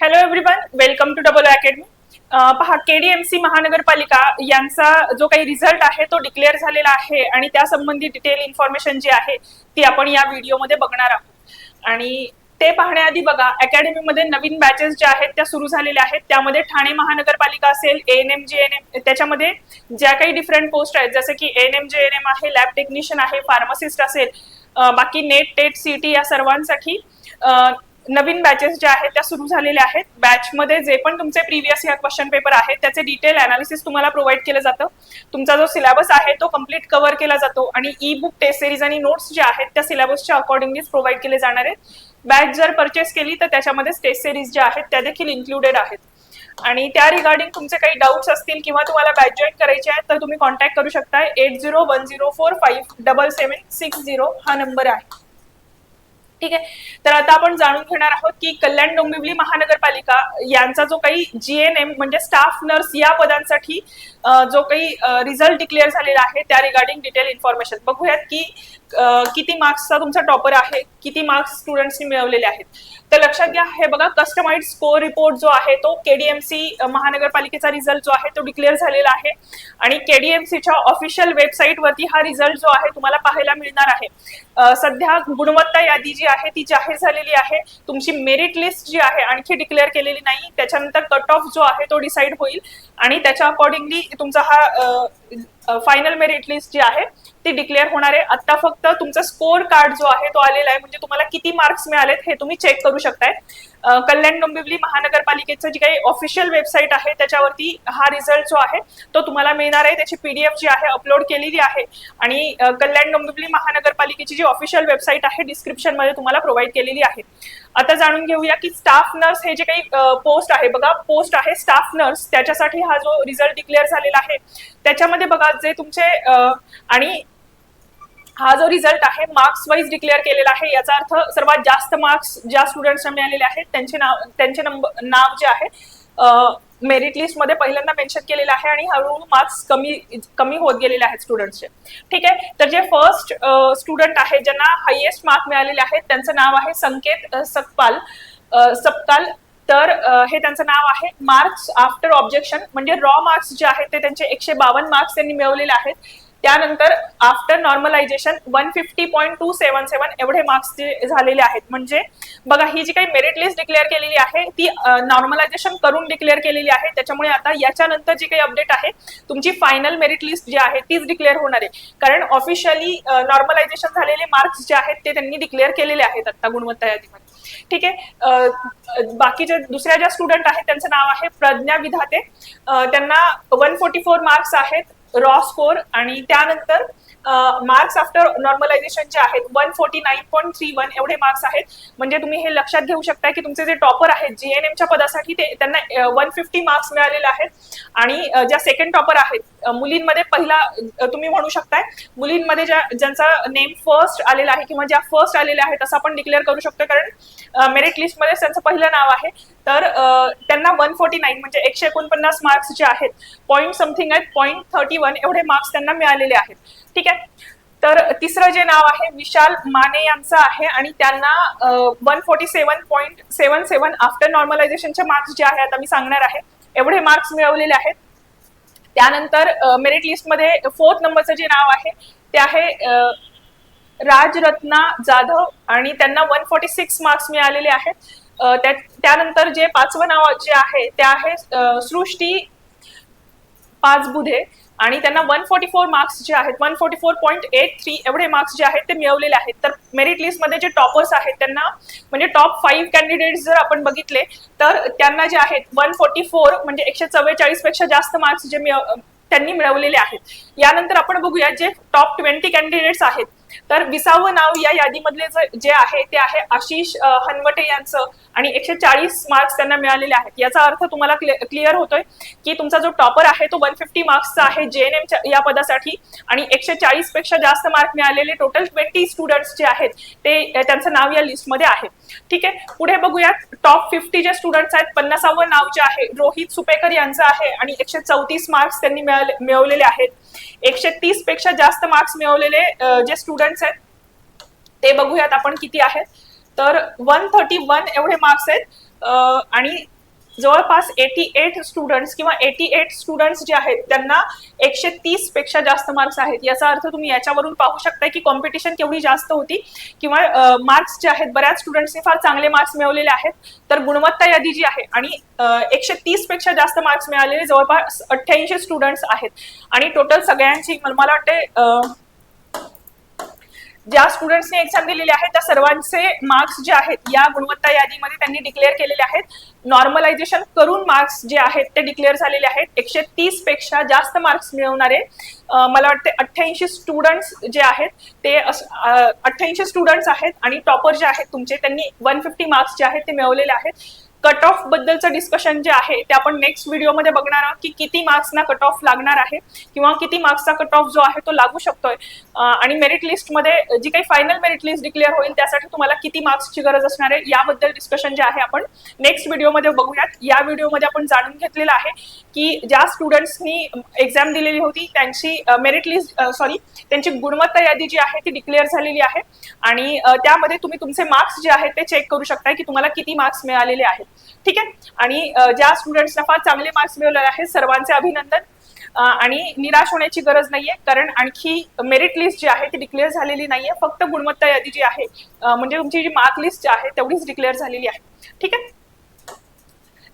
Hello everyone welcome to double academy पहा KDMC महानगरपालिका यांचा जो काही रिझल्ट आहे तो डिक्लेअर झालेला आहे आणि त्या संबंधी डिटेल इन्फॉर्मेशन जी आहे ती आपण या व्हिडिओमध्ये बघणार आहोत. आणि ते पाहण्याआधी बघा अकॅडमीमध्ये नवीन बॅचेस ज्या आहेत त्या सुरू झालेल्या आहेत. त्यामध्ये ठाणे महानगरपालिका असेल N M J N M त्याच्यामध्ये ज्या काही डिफरंट पोस्ट आहेत जसे की N M J N M आहे लॅब टेक्निशियन आहे फार्मासिस्ट असेल बाकी नेट टेट सीटी या सर्वांसाठी नवीन बॅचेस ज्या आहेत त्या सुरू झालेल्या आहेत. बॅचमध्ये जे पण तुमचे प्रिव्हियस या क्वेश्चन पेपर आहेत त्याचे डिटेल अनालिसिस तुम्हाला प्रोव्हाइड केलं जातं. तुमचा जो सिलेबस आहे तो कंप्लीट कव्हर केला जातो आणि ई बुक टेस्ट सिरीज आणि नोट्स ज्या आहेत त्या सिलेबसच्या अकॉर्डिंगलीच प्रोव्हाइड केले जाणार आहेत. बॅच जर परचेस केली तर त्याच्यामध्ये टेस्ट सिरीज ज्या आहेत त्या देखील इन्क्लुडेड आहेत. आणि त्या रिगार्डिंग तुमचे काही डाऊट्स असतील किंवा तुम्हाला बॅच जॉईन करायचे आहेत तर तुम्ही कॉन्टॅक्ट करू शकता. Eight zero one zero four five double seven six zero हा नंबर आहे. ठीक आहे? तर आता आपण जाणून घेणार आहोत की कल्याण डोंबिवली महानगरपालिका यांचा जो काही जीएनएम म्हणजे स्टाफ नर्स या पदांसाठी जो काही रिझल्ट डिक्लेअर झालेला आहे त्या रिगार्डिंग डिटेल इन्फॉर्मेशन बघूयात की किती मार्क्सचा तुमचा टॉपर आहे किती मार्क्स स्टुडंट्सनी मिळवलेले आहेत. तर लक्षात घ्या हे बघा कस्टमाइज स्कोर रिपोर्ट जो आहे तो केडीएमसी महानगरपालिकेचा रिझल्ट जो आहे तो डिक्लेअर झालेला आहे. आणि केडीएमसीच्या ऑफिशियल वेबसाईट वरती हा रिझल्ट जो आहे तुम्हाला पाहायला मिळणार आहे. सध्या गुणवत्ता यादी जी आहे ती जाहीर झालेली आहे. तुमची मेरिट लिस्ट जी आहे आणखी डिक्लेअर केलेली नाही. त्याच्यानंतर कट ऑफ जो आहे तो डिसाईड होईल. आणि त्याच्या अकॉर्डिंगली तुमचा हा फायनल मेरिट लिस्ट जी आहे ती डिक्लेअर होणार आहे. आता फक्त तुमचा स्कोर कार्ड जो आहे तो आलेला आहे. म्हणजे तुम्हाला किती मार्क्स मिळालेत हे तुम्ही चेक करू शकताय. कल्याण डोंबिवली महानगरपालिकेचं जी काही ऑफिशियल वेबसाईट आहे त्याच्यावरती हा रिझल्ट जो आहे तो तुम्हाला मिळणार आहे. त्याची पीडीएफ जी आहे अपलोड केलेली आहे. आणि कल्याण डोंबिवली महानगरपालिकेची जी ऑफिशियल वेबसाईट आहे डिस्क्रिप्शनमध्ये तुम्हाला प्रोव्हाइड केलेली आहे. आता जाणून घेऊया की स्टाफ नर्स हे जे काही पोस्ट आहे बघा पोस्ट आहे स्टाफ नर्स त्याच्यासाठी हा जो रिझल्ट डिक्लेअर झालेला आहे त्याच्यामध्ये बघा जे तुमचे आणि हा जो रिझल्ट आहे मार्क्स वाईज डिक्लेअर केलेला आहे याचा अर्थ सर्वात जास्त मार्क्स ज्या स्टुडंट्सना मिळालेले आहेत त्यांचे नाव त्यांचे नंबर नाव जे आहे मेरिट लिस्टमध्ये पहिल्यांदा मेन्शन केलेलं आहे आणि हळूहळू मार्क्स कमी कमी होत गेलेले आहेत स्टुडंट्सचे ठीक आहे? तर जे फर्स्ट स्टुडंट आहे ज्यांना हायेस्ट मार्क मिळालेले आहेत त्यांचं नाव आहे संकेत सकपाल सपकाल तर हे त्यांचं नाव आहे. मार्क्स आफ्टर ऑब्जेक्शन म्हणजे रॉ मार्क्स जे आहेत ते त्यांचे एकशे बावन्न मार्क्स त्यांनी मिळवलेले आहेत. त्यानंतर after normalization one fifty point two seven seven एवढे मार्क्स झालेले आहेत. म्हणजे बघा ही जी काही मेरिट लिस्ट डिक्लेअर केलेली आहे ती नॉर्मलायझेशन करून डिक्लेअर केलेली आहे. त्याच्यामुळे आता याच्यानंतर जी काही अपडेट आहे तुमची फायनल मेरिट लिस्ट जी आहे तीच डिक्लेअर होणार आहे. कारण ऑफिशियली नॉर्मलायझेशन झालेले मार्क्स जे आहेत ते त्यांनी डिक्लेअर केलेले आहेत आता गुणवत्ता यादीमध्ये. ठीक आहे? बाकीच्या दुसऱ्या ज्या स्टुडंट आहेत त्यांचं नाव आहे प्रज्ञा विधाते. त्यांना वन फोर्टी फोर मार्क्स आहेत. रॉ स्कोर आणि त्यानंतर मार्क्स आफ्टर नॉर्मलायझेशन जे आहेत one forty nine point three one एवढे मार्क्स आहेत. म्हणजे तुम्ही हे लक्षात घेऊ शकता की तुमचे जे टॉपर आहेत जीएनएमच्या पदासाठी ते त्यांना वन फिफ्टी मार्क्स मिळालेले आहेत. आणि ज्या सेकंड टॉपर आहेत मुलींमध्ये पहिला तुम्ही म्हणू शकताय मुलींमध्ये ज्या ज्यांचा नेम फर्स्ट आलेला आहे किंवा ज्या फर्स्ट आलेल्या आहेत असं आपण डिक्लेअर करू शकतो कारण मेरिट लिस्टमध्ये त्यांचं पहिलं नाव आहे. तर त्यांना वन फोर्टी नाईन म्हणजे एकशे एकोणपन्नास मार्क्स जे आहेत पॉईंट समथिंग आहेत पॉईंट थर्टी वन एवढे मार्क्स त्यांना मिळालेले आहेत. ठीक आहे? तर तिसरं जे नाव आहे विशाल माने यांचं आहे आणि त्यांना one forty seven point seven seven after नॉर्मलायझेशनचे marks जे आहे आता मी सांगणार आहे एवढे मार्क्स मिळवलेले आहेत. त्यानंतर मेरिट लिस्टमध्ये फोर्थ नंबरचं जे नाव आहे ते आहे राजरत्ना जाधव आणि त्यांना वन फोर्टी सिक्स मार्क्स मिळालेले आहेत. त्यानंतर जे पाचवं नाव जे आहे ते आहे सृष्टी पाच बुधे आणि त्यांना वन फोर्टी फोर मार्क्स जे आहेत one forty four point eight three एवढे मार्क्स जे आहेत ते मिळवलेले आहेत. तर मेरिट लिस्टमध्ये जे टॉपर्स आहेत त्यांना म्हणजे टॉप फाईव्ह कॅन्डिडेट्स जर आपण बघितले तर त्यांना जे आहेत वन फोर्टी फोर म्हणजे एकशे चव्वेचाळीसपेक्षा जास्त मार्क्स जे त्यांनी मिळवलेले आहेत. यानंतर आपण बघूया जे टॉप ट्वेंटी कॅन्डिडेट्स आहेत तर विसावं नाव या यादीमधले जे- आहे ते आहे आशिष हनवटे यांचं. आणि एकशे चाळीस मार्क्स त्यांना मिळालेले आहेत. याचा अर्थ तुम्हाला क्लिअर होतोय की तुमचा जो टॉपर आहे तो वन फिफ्टी मार्क्सचा आहे जेएनएम या पदासाठी. आणि एकशे चाळीसपेक्षा जास्त मार्क मिळालेले टोटल ट्वेंटी स्टुडंट्स जे आहेत ते त्यांचं नाव या लिस्टमध्ये आहे. ठीक आहे? पुढे बघूयात. टॉप फिफ्टी जे स्टुडंट्स आहेत पन्नासावं नाव जे आहे रोहित सुपेकर यांचं आहे आणि एकशे चौतीस मार्क्स त्यांनी मिळाले मिळवलेले आहेत. एकशे तीसपेक्षा जास्त मार्क्स मिळवलेले जे स्टुडंट स्टुडंट्स आहेत. ते बघूयात आपण किती आहेत. तर वन थर्टी वन एवढे मार्क्स आहेत. आणि जवळपास एटी एट स्टुडंट्स किंवा एटी एट स्टुडंट्स जे आहेत त्यांना एकशे तीसपेक्षा जास्त मार्क्स आहेत. याचा अर्थ तुम्ही याच्यावरून पाहू शकता की कॉम्पिटिशन केवढी जास्त होती. किंवा मार्क्स जे आहेत बऱ्याच स्टुडंट्सनी फार चांगले मार्क्स मिळवलेले आहेत. तर गुणवत्ता यादी जी आहे आणि एकशे तीसपेक्षा जास्त मार्क्स मिळालेले जवळपास अठ्ठ्याऐंशी स्टुडंट्स आहेत. आणि टोटल सगळ्यांची मला वाटते ज्या स्टुडंट्सने एक्झाम दिलेली आहे त्या सर्वांचे मार्क्स जे आहेत या गुणवत्ता यादीमध्ये त्यांनी डिक्लेअर केलेले आहेत. नॉर्मलायझेशन करून मार्क्स जे आहेत ते डिक्लेअर झालेले आहेत. एकशे तीसपेक्षा जास्त मार्क्स मिळवणारे मला वाटते अठ्ठ्याऐंशी स्टुडंट्स जे आहेत ते अठ्ठ्याऐंशी स्टुडंट्स आहेत आणि टॉपर जे आहेत तुमचे त्यांनी वन फिफ्टी मार्क्स जे आहेत ते मिळवलेले आहेत. कट ऑफ बद्दलचं डिस्कशन जे आहे ते आपण नेक्स्ट व्हिडिओमध्ये बघणार आहोत की किती मार्क्सना कट ऑफ लागणार आहे किंवा किती मार्क्सचा कट ऑफ जो आहे तो लागू शकतोय. आणि मेरिट लिस्टमध्ये जी काही फायनल मेरिट लिस्ट डिक्लेअर होईल त्यासाठी तुम्हाला किती मार्क्सची गरज असणार आहे याबद्दल डिस्कशन जे आहे आपण नेक्स्ट व्हिडिओमध्ये बघूयात. या व्हिडिओमध्ये आपण जाणून घेतलेलं आहे की ज्या स्टुडंट्सनी एक्झाम दिलेली होती त्यांची मेरिट लिस्ट सॉरी त्यांची गुणवत्ता यादी जी आहे ती डिक्लेअर झालेली आहे. आणि त्यामध्ये तुम्ही तुमचे मार्क्स जे आहेत ते चेक करू शकता की तुम्हाला किती मार्क्स मिळालेले आहेत. ठीक आहे? आणि ज्या स्टुडंट्सना फार चांगले मार्क्स मिळवलेले आहेत सर्वांचे अभिनंदन. आणि निराश होण्याची गरज नाहीये कारण आणखी मेरिट लिस्ट जी आहे ती डिक्लेअर झालेली नाहीये. फक्त गुणवत्ता यादी जी आहे म्हणजे तुमची जी मार्क लिस्ट जी आहे तेवढीच डिक्लेअर झालेली आहे. ठीक आहे?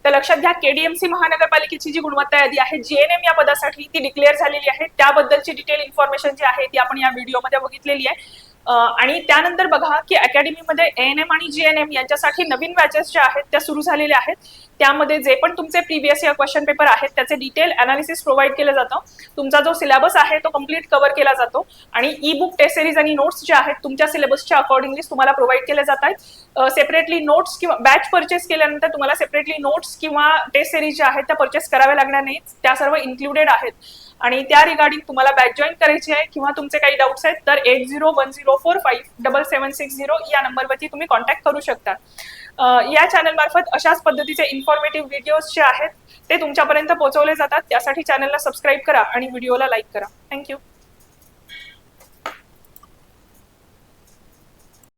तर लक्षात घ्या केडीएमसी महानगरपालिकेची जी गुणवत्ता यादी आहे जीएनएम या पदासाठी ती डिक्लेअर झालेली आहे. त्याबद्दलची डिटेल इन्फॉर्मेशन जी आहे ती आपण या व्हिडिओमध्ये बघितलेली आहे. आणि त्यानंतर बघा की अकॅडमीमध्ये एन एम आणि जी एन एम यांच्यासाठी नवीन बॅचेस ज्या आहेत त्या सुरू झालेल्या आहेत. त्यामध्ये जे पण तुमचे प्रिव्हियस इयर क्वेश्चन पेपर आहेत त्याचे डिटेल अनालिसिस प्रोव्हाइड केलं जातं. तुमचा जो सिलेबस आहे तो कंप्लीट कव्हर केला जातो. आणि ई बुक टेस्ट सिरीज आणि नोट्स जे आहेत तुमच्या सिलेबसच्या अकॉर्डिंगली तुम्हाला प्रोव्हाइड केल्या जात आहेत. सेपरेटली नोट्स किंवा बॅच परचेस केल्यानंतर तुम्हाला सेपरेटली नोट्स किंवा टेस्ट सिरीज ज्या आहेत त्या परचेस कराव्या लागणार नाहीत. त्या सर्व इन्क्लुडेड आहेत. आणि त्या रिगार्डिंग तुम्हाला बॅच जॉईन करायची आहे किंवा तुमचे काही डाऊट्स आहेत तर eight zero one zero four five double seven six zero या नंबरवरती तुम्ही कॉन्टॅक्ट करू शकता. या चॅनल मार्फत अशाच पद्धतीचे इन्फॉर्मेटिव्ह व्हिडिओज जे आहेत ते तुमच्यापर्यंत पोहोचवले जातात. त्यासाठी चॅनलला सबस्क्राईब करा आणि व्हिडिओला लाईक करा. थँक्यू